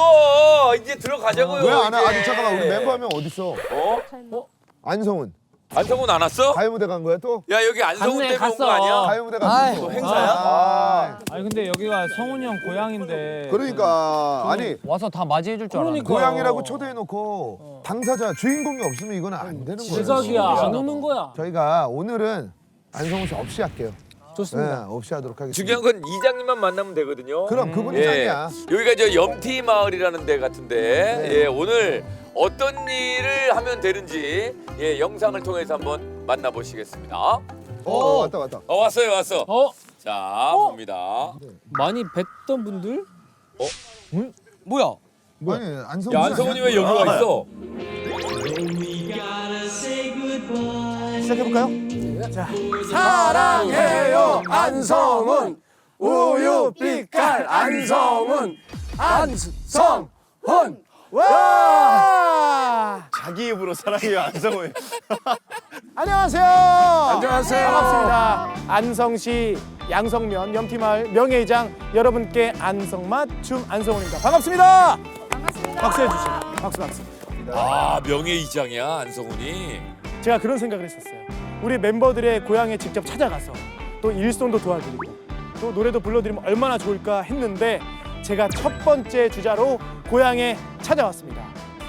추워. 이제 들어가자고요. 왜 안 와? 이제. 아니 잠깐만 우리 멤버 한명 어디 있어? 어? 안성훈 안성훈 안 왔어? 가요 무대 간 거야 또? 야 여기 안성훈 갔네, 때문에 온 거 갔어. 아니야? 가요 무대 갔어. 또 행사야? 아, 아니 근데 여기가 성훈이 형 고향인데 그러니까 아니 와서 다 맞이해 줄 줄 알았는데. 고향이라고 초대해 놓고 당사자 주인공이 없으면 이건 안 되는 거예요. 지석이야 안 오는 거야 저희가 오늘은 안성훈 씨 없이 할게요. 좋습니다 네, 없이 하도록 하겠습니다. 중요한 건 이장님만 만나면 되거든요. 그럼 그분이 예. 짱이야. 여기가 저 염티 마을이라는 데 같은데 네. 예, 오늘 어떤 일을 하면 되는지 예, 영상을 통해서 한번 만나보시겠습니다. 어, 어 왔다 왔다. 왔어요 왔어. 어? 자 봅니다. 많이 뵀던 분들? 뭐야? 아니 안성훈 야씨 안성훈이? 왜 여기 와 있어? 시작해볼까요? 사랑해요 안성훈. 우유 빛깔 안성훈. 안성훈. 와! 자기 입으로 사랑해요 안성훈. 안녕하세요. 안녕하세요. 반갑습니다. 안성시 양성면 염티마을 명예회장 여러분께 안성맛 춤 안성훈입니다. 반갑습니다. 반갑습니다. 박수 해주시죠 박수 박수. 아 명예 이장이야 안성훈이. 제가 그런 생각을 했었어요. 우리 멤버들의 고향에 직접 찾아가서 또 일손도 도와드리고 또 노래도 불러드리면 얼마나 좋을까 했는데 제가 첫 번째 주자로 고향에 찾아왔습니다.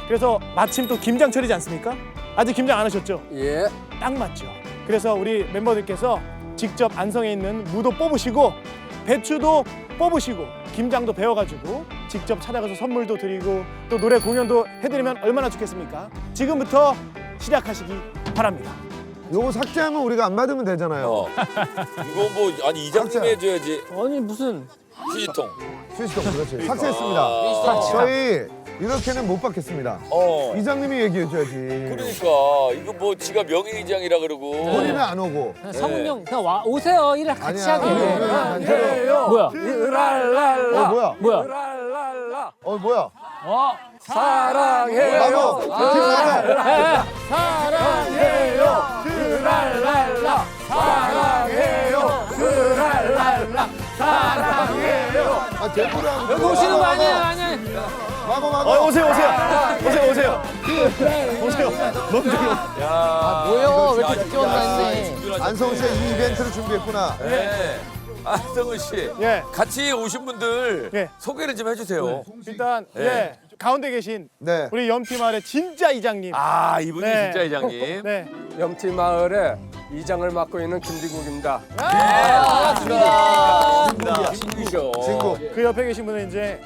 그래서 마침 또 김장철이지 않습니까? 아직 김장 안 하셨죠? 예. 딱 맞죠. 그래서 우리 멤버들께서 직접 안성에 있는 무도 뽑으시고 배추도 뽑으시고 김장도 배워가지고 직접 찾아가서 선물도 드리고 또 노래 공연도 해드리면 얼마나 좋겠습니까? 지금부터 시작하시기 바랍니다. 요거 삭제하면 우리가 안 받으면 되잖아요. 어. 이거 뭐 아니 이장님 삭제. 해줘야지. 아니 무슨 휴지통. 휴지통 그렇지. 삭제했습니다. 아. 저희 이렇게는 못 받겠습니다. 어. 이장님이 얘기해줘야지. 그러니까 이거 뭐 지가 명예이장이라 그러고. 본인은 안 오고. 성훈 형 그냥 와 오세요 이래 같이 아니야. 하게 아니야, 아니야, 단체로. 뭐야 어 뭐야? 뭐야 랄랄라 어 뭐야? 어 사랑해요 나도 팀 나가. 사랑 아 대꾸를 하고. 여기 오시는 거 아니야 아니야 마고 마고. 어 오세요 오세요 오세요 오세요. 오세요. 너무 좋아. 야. 뭐요? 왜 이렇게 늦게 준비를 안성훈 씨가 이 이벤트를 준비했구나. 네. 안성훈 씨. 예 같이 오신 분들 예. 소개를 좀 해주세요. 일단 네. 예 가운데 계신 네. 우리 염피마을의 진짜 이장님 아 이분이 네. 진짜 이장님. 네 염치 마을에 이장을 맡고 있는 김지국입니다. 반갑습니다. 친구셔. 친구. 그 옆에 계신 분은 이제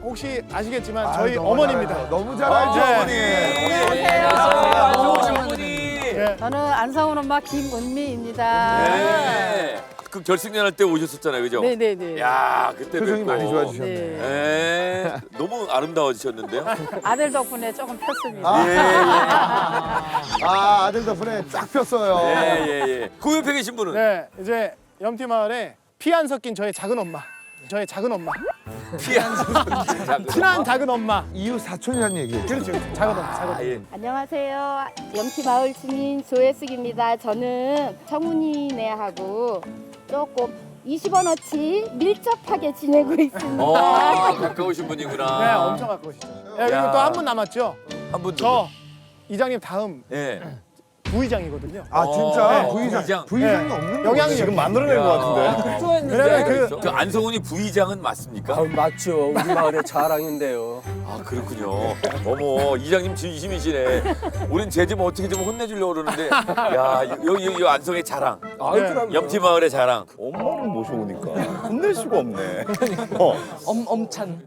혹시 아시겠지만 저희 아, 어머니입니다. 너무 잘 알죠 네. 어머니. 안녕하세요. 안성훈 어머니. 예. 저는 안성훈 엄마 김은미입니다. 네. 그 결승전 할 때 오셨었잖아요, 그죠? 네네네. 야 그때 표정이 뵙고. 많이 좋아지셨네. 네. 네. 너무 아름다워지셨는데요. 아들 덕분에 조금 폈습니다. 아. 예, 예, 아 아들 덕분에 쫙 폈어요. 예, 예, 예. 그 옆에 계신 분은 네 이제 염티 마을에 피 안 섞인 저의 작은 엄마, 저의 작은 엄마, 피한 선. 친한 작은 엄마. 이웃 사촌이라는 얘기예요. 그렇죠, 작은 엄마, 작은 엄마. 아, 예. 안녕하세요. 염치 마을 주민 조혜숙입니다. 저는 청운이네하고 조금 20원어치 밀접하게 지내고 있습니다. 어, 가까우신 분이구나. 네, 엄청 가까우시죠. 네, 그리고 야. 또 한 분 남았죠. 한 분. 저 이장님 다음 예. 부이장이거든요. 아 진짜 어, 부의장 부의장. 부의장이 네. 없는 영향이 거예요. 지금 만들어낸 것 같은데. 그러면 그 그, 그 안성훈이 부의장은 맞습니까? 아, 맞죠. 우리 마을의 자랑인데요. 아 그렇군요. 어머 이장님 진심이시네. 우린 쟤좀 어떻게 좀 혼내주려고 그러는데 야 여기 여기 안성의 자랑. 아, 네. 염치 마을의 자랑. 엄마를 모셔오니까 혼낼 수가 없네. 어. 엄 엄찬.